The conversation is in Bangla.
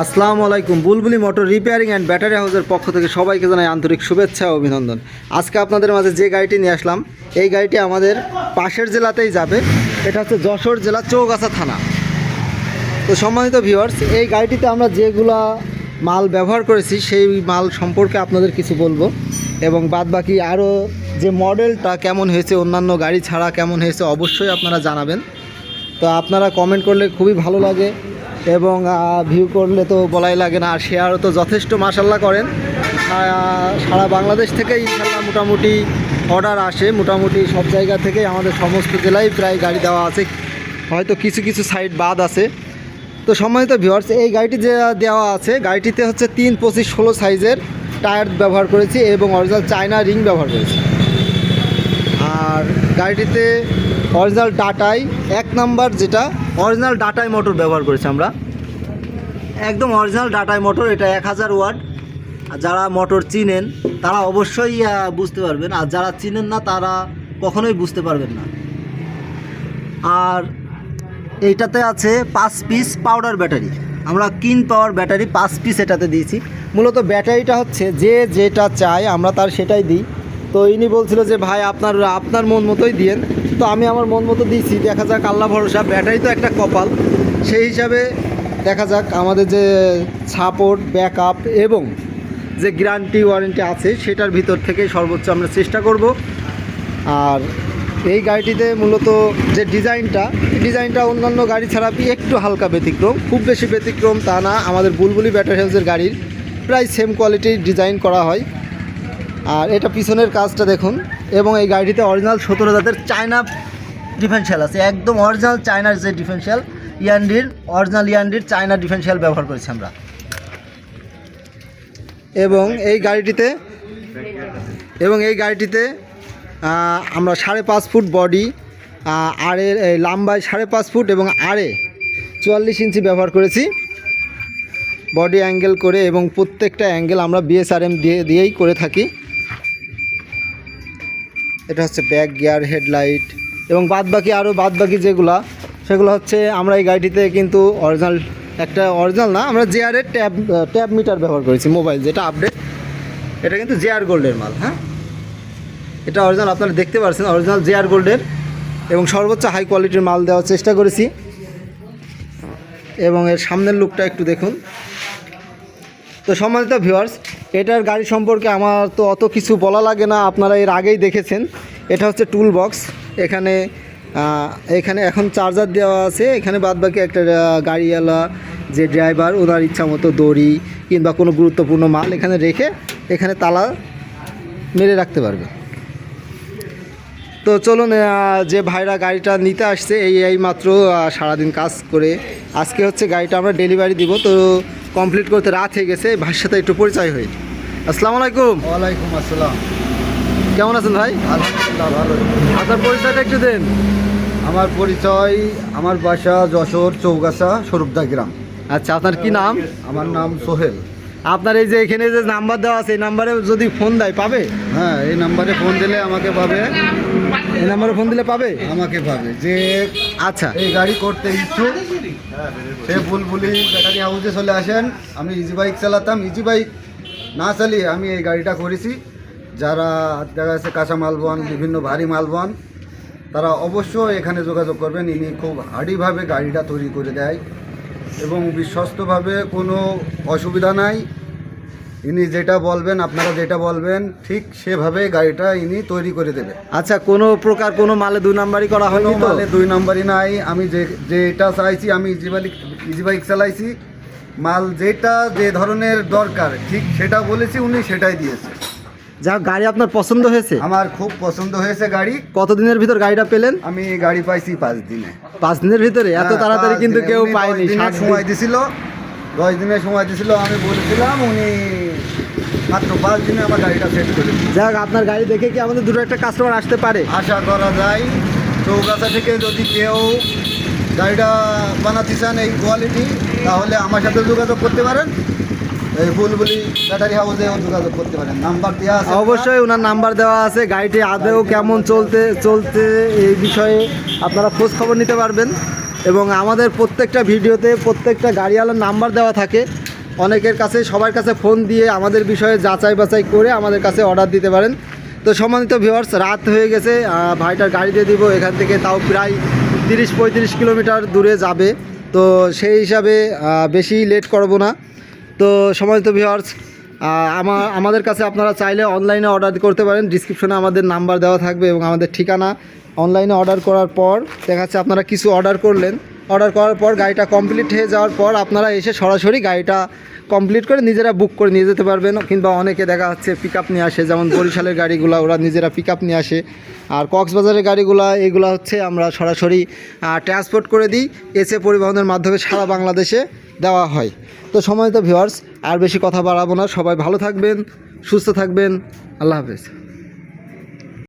আসসালামু আলাইকুম। বুলবুলি মোটর রিপেয়ারিং অ্যান্ড ব্যাটারি হাউসের পক্ষ থেকে সবাইকে জানাই আন্তরিক শুভেচ্ছা ও অভিনন্দন। আজকে আপনাদের মাঝে যে গাড়িটি নিয়ে আসলাম, এই গাড়িটি আমাদের পাশের জেলাতেই যাবে। এটা হচ্ছে যশোর জেলা চৌগাছা থানা। তো সম্মানিত ভিউয়ার্স এই গাড়িটিতে আমরা যেগুলা মাল ব্যবহার করেছি, সেই মাল সম্পর্কে আপনাদের কিছু বলব। এবং বাদ বাকি আরও যে মডেলটা কেমন হয়েছে, অন্যান্য গাড়ি ছাড়া কেমন হয়েছে, অবশ্যই আপনারা জানাবেন। তো আপনারা কমেন্ট করলে খুবই ভালো লাগে। এবং ভিউ করলে তো বলাই লাগে না, আর শেয়ারও তো যথেষ্ট মাসাল্লাহ করেন। সারা বাংলাদেশ থেকে ইনশাল্লাহ মোটামুটি অর্ডার আসে। মোটামুটি সব জায়গা থেকেই আমাদের সমস্ত জেলায় প্রায় গাড়ি দেওয়া আছে। হয়তো কিছু কিছু সাইড বাদ আছে। তো সম্মানিত ভিউয়ার্স এই গাড়িটি যে দেওয়া আছে, গাড়িটিতে হচ্ছে তিন পঁচিশ ষোলো সাইজের টায়ার ব্যবহার করেছি এবং অরিজিনাল চায়না রিং ব্যবহার করেছি। আর গাড়িটিতে অরিজিনাল ডাটাই, এক নাম্বার যেটা, অরিজিনাল ডাটাই মোটর ব্যবহার করেছি আমরা। একদম অরিজিনাল ডাটাই মোটর, এটা এক হাজার ওয়াট। আর যারা মোটর চিনেন, তারা অবশ্যই বুঝতে পারবেন। আর যারা চিনেন না, তারা কখনোই বুঝতে পারবেন না। আর এইটাতে আছে পাঁচ পিস পাউডার ব্যাটারি। আমরা কিন পাওয়ার ব্যাটারি পাঁচ পিস এটাতে দিয়েছি। মূলত ব্যাটারিটা হচ্ছে যে যেটা চায়, আমরা তার সেটাই দিই। তো ইনি বলছিল যে, ভাই, আপনার আপনার মন মতোই দিয়েন। তো আমি আমার মন মতো দিয়েছি। দেখা যাক, আল্লাহ ভরসা, ব্যাটারি তো একটা কপাল। সেই হিসাবে দেখা যাক আমাদের যে সাপোর্ট ব্যাকআপ এবং যে গ্যারান্টি ওয়ারেন্টি আছে, সেটার ভিতর থেকে সর্বোচ্চ আমরা চেষ্টা করব। আর এই গাড়িটিতে মূলত যে ডিজাইনটা ডিজাইনটা অন্যান্য গাড়ি ছাড়া একটু হালকা ব্যতিক্রম, খুব বেশি ব্যতিক্রম তা না। আমাদের বুলবুলি ব্যাটারি হাউসের গাড়ির প্রায় সেম কোয়ালিটির ডিজাইন করা হয়। আর এটা পিছনের কাজটা দেখুন, এবং এই গাড়িটিতে অরিজিনাল সতেরো জাতের চায়না ডিফেন্সিয়াল আছে। একদম অরিজিনাল চায়নার যে ডিফেন্সিয়াল ইয়ান্ডির অরিজিনাল ইয়ান্ডির চায়না ডিফেন্সিয়াল ব্যবহার করেছি আমরা। এবং এই গাড়িটিতে, এবং এই গাড়িটিতে আমরা সাড়ে পাঁচ ফুট বডি এই লাম্বায় সাড়ে পাঁচ ফুট এবং আরে চুয়াল্লিশ ইঞ্চি ব্যবহার করেছি। বডি অ্যাঙ্গেল করে এবং প্রত্যেকটা অ্যাঙ্গেল আমরা বিএসআরএম দিয়ে, দিয়েই করে থাকি। এটা হচ্ছে ব্যাক গিয়ার, হেডলাইট এবং বাদবাকি আরও বাদবাকি যেগুলা, সেগুলো হচ্ছে আমরা এই গাড়িটিতে কিন্তু অরিজিনাল একটা অরিজিনাল না, আমরা জেআরের ট্যাব ট্যাব মিটার ব্যবহার করেছি, মোবাইল যেটা আপডেট এটা কিন্তু জেআর গোল্ডের মাল হ্যাঁ? এটা অরিজিনাল আপনারা দেখতে পাচ্ছেন অরিজিনাল জেআর গোল্ডের এবং সর্বোচ্চ হাই কোয়ালিটির মাল দেওয়ার চেষ্টা করেছি এবং এর সামনের লুকটা একটু দেখুন। তো সম্মানিত ভিউয়ার্স এটার গাড়ি সম্পর্কে আমার তো অত কিছু বলা লাগে না, আপনারা এর আগেই দেখেছেন। এটা হচ্ছে টুল বক্স এখানে এখানে এখন চার্জার দেওয়া আছে, এখানে বাদবাকি একটা গাড়িওয়ালা যে ড্রাইভার ওনার ইচ্ছা মতো দড়ি কিংবা কোনো গুরুত্বপূর্ণ মাল এখানে রেখে এখানে তালা মেরে রাখতে পারবে। তো চলুন যে ভাইরা গাড়িটা নিতে আসছে, এই এই মাত্র সারাদিন কাজ করে, আজকে হচ্ছে গাড়িটা আমরা ডেলিভারি দিব। তো কমপ্লিট করতে রাত হয়ে গেছে ভাইয়ের সাথে একটু পরিচয় হই। আসসালামু আলাইকুম। ওয়ালাইকুম আসসালাম। কেমন আছেন ভাই? আলহামদুলিল্লাহ ভালো। আপনার পরিচয়টা একটু দেন। আমার পরিচয় আমার বাসা যশোর চৌগাছা স্বরূপদা গ্রাম। আচ্ছা আপনার কি নাম? আমার নাম সোহেল। আপনার এই যে এখানে যে নাম্বার দেওয়া আছে এই নাম্বারে যদি ফোন দেয় পাবে? হ্যাঁ এই নাম্বারে ফোন দিলে আমাকে পাবে। এই নাম্বারে ফোন দিলে পাবে? আমাকে পাবে। যে আচ্ছা। এই গাড়ি করতে ইচ্ছুক সে বুলবুলি ব্যাটারি হাউসে চলে আসেন। আমি ইজি বাইক চালাতাম। ইজি বাইক না চালিয়ে আমি এই গাড়িটা করেছি। যারা দেখা যাচ্ছে কাঁচা মালবন বিভিন্ন ভারী মালবন তারা অবশ্যই এখানে যোগাযোগ করবেন। ইনি খুব হার্ডিভাবে গাড়িটা তৈরি করে দেয় এবং বিশ্বস্তভাবে কোনো অসুবিধা নাই। ইনি যেটা বলবেন আপনারা যেটা বলবেন ঠিক সেভাবে গাড়িটা ইনি তৈরি করে দেবে। আচ্ছা কোনো প্রকার কোনো মালে দুই নাম্বারই করা হয়নি তো? মালে দুই নাম্বারই নাই। আমি যে যেটা চাইছি আমি ইজি বাইক ইজি বাইক চালাইছি। মাল যেটা যে ধরনের দরকার ঠিক সেটা বলেছি উনি সেটাই দিয়েছে। যা গাড়ি আপনার পছন্দ হয়েছে? আমার খুব পছন্দ হয়েছে গাড়ি। কতদিনের ভিতর গাড়িটা পেলেন? আমি গাড়ি পাইছি পাঁচ দিনে। পাঁচ দিনের ভিতরে? এত তাড়াতাড়ি কিন্তু কেউ পায়নি সময় দিছিল। দশ দিনের সময় দিছিল আমি বলেছিলাম উনি মাত্র পাঁচ দিনে আমার গাড়িটা সেট করে। যাক আপনার গাড়ি দেখে কি আমাদের দুটো একটা কাস্টমার আসতে পারে? আশা করা যায় চৌগাছা থেকে যদি কেউ গাড়িটা বানাতে চান এই কোয়ালিটি তাহলে আমার সাথে যোগাযোগ করতে পারেন। এই বুলবুলি ব্যাটারি হাউসেও যোগাযোগ করতে পারেন। নাম্বার দেওয়া আছে অবশ্যই ওনার নাম্বার দেওয়া আছে। গাড়িটি আদেও কেমন চলতে চলতে এই বিষয়ে আপনারা খোঁজ খবর নিতে পারবেন। এবং আমাদের প্রত্যেকটা ভিডিওতে প্রত্যেকটা গাড়িওয়ালার নাম্বার দেওয়া থাকে। অনেকের কাছে, সবার কাছে ফোন দিয়ে আমাদের বিষয়ে যাচাই বাছাই করে আমাদের কাছে অর্ডার দিতে পারেন। তো সম্মানিত ভিউয়ার্স রাত হয়ে গেছে ভাইটার গাড়ি দিয়ে দিব। এখান থেকে তাও প্রায় তিরিশ পঁয়ত্রিশ কিলোমিটার দূরে যাবে। তো সেই হিসাবে বেশি লেট করব না। তো সম্মানিত ভিউয়ার্স আমার আমাদের কাছে আপনারা চাইলে অনলাইনে অর্ডার করতে পারেন। ডিসক্রিপশনে আমাদের নাম্বার দেওয়া থাকবে এবং আমাদের ঠিকানা। অনলাইনে অর্ডার করার পর দেখা আপনারা কিছু অর্ডার করলেন। অর্ডার করার পর গাড়িটা কমপ্লিট হয়ে যাওয়ার পর আপনারা এসে সরাসরি গাড়িটা কমপ্লিট করে নিজেরা বুক করে নিয়ে যেতে পারবেন। কিংবা অনেকে দেখা যাচ্ছে পিক আপ নিয়ে আসে, যেমন বরিশালের গাড়িগুলো, ওরা নিজেরা পিক আপ নিয়ে আসে। আর কক্সবাজারের গাড়িগুলো, এগুলো হচ্ছে আমরা সরাসরি ট্রান্সপোর্ট করে দিই। এসে পরিবহনের মাধ্যমে সারা বাংলাদেশে দেওয়া হয়। তো সময় সময়ত ভিউয়ার্স আর বেশি কথা বাড়াবো না। সবাই ভালো থাকবেন সুস্থ থাকবেন। আল্লাহ হাফেজ।